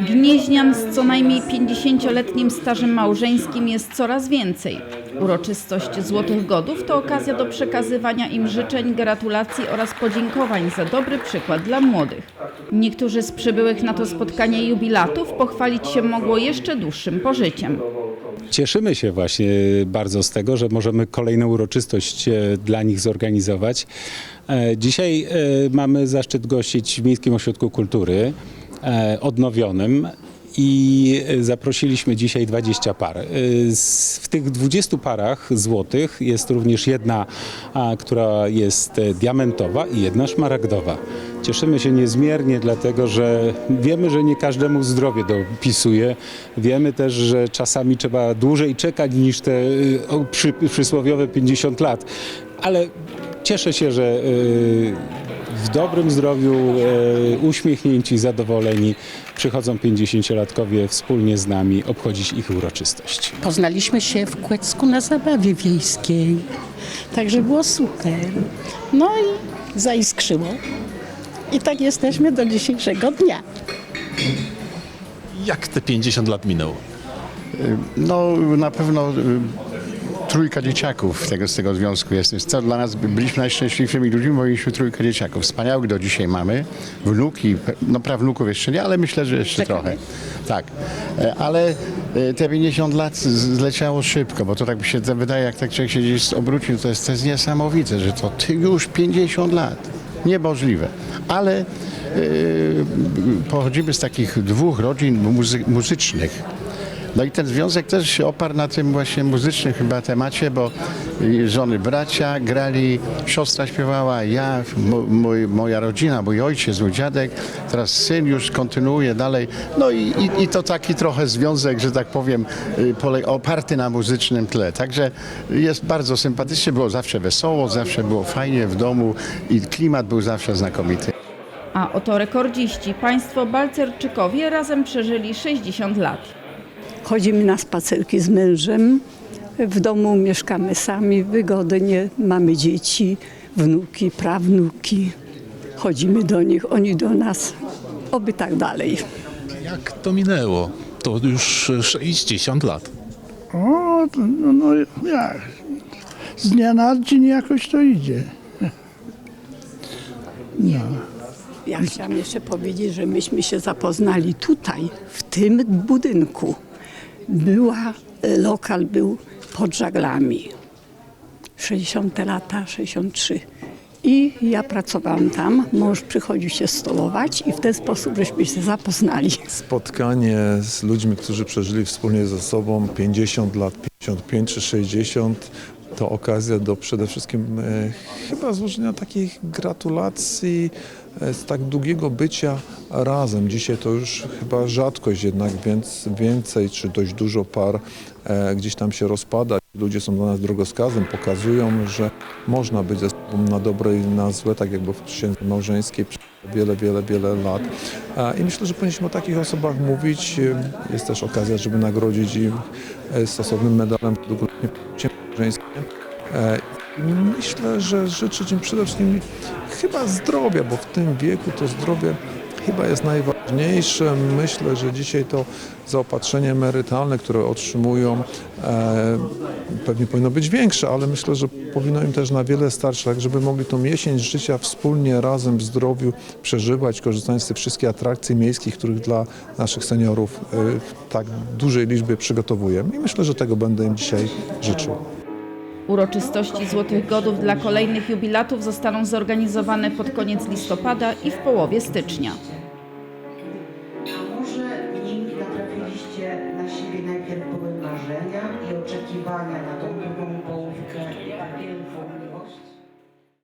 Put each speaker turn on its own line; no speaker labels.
Gnieźnian z co najmniej 50-letnim stażem małżeńskim jest coraz więcej. Uroczystość Złotych Godów to okazja do przekazywania im życzeń, gratulacji oraz podziękowań za dobry przykład dla młodych. Niektórzy z przybyłych na to spotkanie jubilatów pochwalić się mogło jeszcze dłuższym pożyciem.
Cieszymy się właśnie bardzo z tego, że możemy kolejną uroczystość e, dla nich zorganizować. E, Dzisiaj e, mamy zaszczyt gościć w Miejskim Ośrodku Kultury odnowionym i e, zaprosiliśmy dzisiaj 20 par. E, W tych 20 parach złotych jest również jedna, która jest e, diamentowa i jedna szmaragdowa. Cieszymy się niezmiernie, dlatego że wiemy, że nie każdemu zdrowie dopisuje. Wiemy też, że czasami trzeba dłużej czekać niż te przysłowiowe 50 lat. Ale cieszę się, że w dobrym zdrowiu, y, uśmiechnięci, zadowoleni przychodzą 50-latkowie wspólnie z nami obchodzić ich uroczystość.
Poznaliśmy się w Kłecku na zabawie wiejskiej. Także było super. No i zaiskrzyło. I tak jesteśmy do dzisiejszego dnia.
Jak te 50 lat minęło?
No na pewno y, trójka dzieciaków tego, z tego związku jest. Co dla nas byliśmy najszczęśliwszymi ludźmi, bo mieliśmy trójkę dzieciaków. Wspaniałych do dzisiaj mamy. Wnuki, no prawnuków jeszcze nie, ale myślę, że jeszcze trochę. Tak. E, Ale e, te 50 lat zleciało szybko, bo to tak mi się wydaje, jak tak człowiek się gdzieś obrócił, to jest, to jest niesamowite, że to ty już 50 lat. Niemożliwe. Ale e, pochodzimy z takich dwóch rodzin muzy- muzycznych. No i ten związek też się oparł na tym właśnie muzycznym chyba temacie, bo żony bracia grali, siostra śpiewała, ja, mój, moja rodzina, mój ojciec, mój dziadek, teraz syn już kontynuuje dalej. No i, i, i to taki trochę związek, że tak powiem, y, oparty na muzycznym tle. Także jest bardzo sympatycznie, było zawsze wesoło, zawsze było fajnie w domu i klimat był zawsze znakomity.
A oto rekordziści, państwo Balcerczykowie razem przeżyli 60 lat.
Chodzimy na spacerki z mężem. W domu mieszkamy sami, wygodnie, mamy dzieci, wnuki, prawnuki. Chodzimy do nich, oni do nas. Oby tak dalej.
Jak to minęło? To już 60 lat.
O, no, no jak? Z dnia na dzień jakoś to idzie. No.
Ja chciałam jeszcze powiedzieć, że myśmy się zapoznali tutaj, w tym budynku. Była, e, lokal był pod żaglami. 60 lata, 63. I ja pracowałam tam, mąż przychodził się stołować i w ten sposób żeśmy się zapoznali.
spotkanie z ludźmi, którzy przeżyli wspólnie ze sobą 50 lat, 55 czy 60, to okazja do przede wszystkim e, chyba złożenia takich gratulacji e, z tak długiego bycia razem. Dzisiaj to już chyba rzadkość jednak, więc więcej czy dość dużo par e, gdzieś tam się rozpada. Ludzie są dla nas drogowskazem, pokazują, że można być ze sobą na dobre i na złe, tak jak było w księdze małżeńskiej przez wiele, wiele, wiele lat. E, I myślę, że powinniśmy o takich osobach mówić. E, Jest też okazja, żeby nagrodzić e, stosownym medalem długoletnie poczucie małżeńskie. E, Myślę, że życzyć im przede wszystkim chyba zdrowia, bo w tym wieku to zdrowie chyba jest najważniejsze. Myślę, że dzisiaj to zaopatrzenie emerytalne, które otrzymują, e, pewnie powinno być większe, ale myślę, że powinno im też na wiele starczyć, tak żeby mogli tą jesień życia wspólnie, razem w zdrowiu przeżywać, korzystając z tych wszystkich atrakcji miejskich, których dla naszych seniorów e, tak dużej liczbie przygotowujemy. I myślę, że tego będę im dzisiaj życzył.
Uroczystości Złotych Godów dla kolejnych jubilatów zostaną zorganizowane pod koniec listopada i w połowie stycznia.
A może nim natrafiliście na siebie najpierw były marzenia i oczekiwania na tą drugą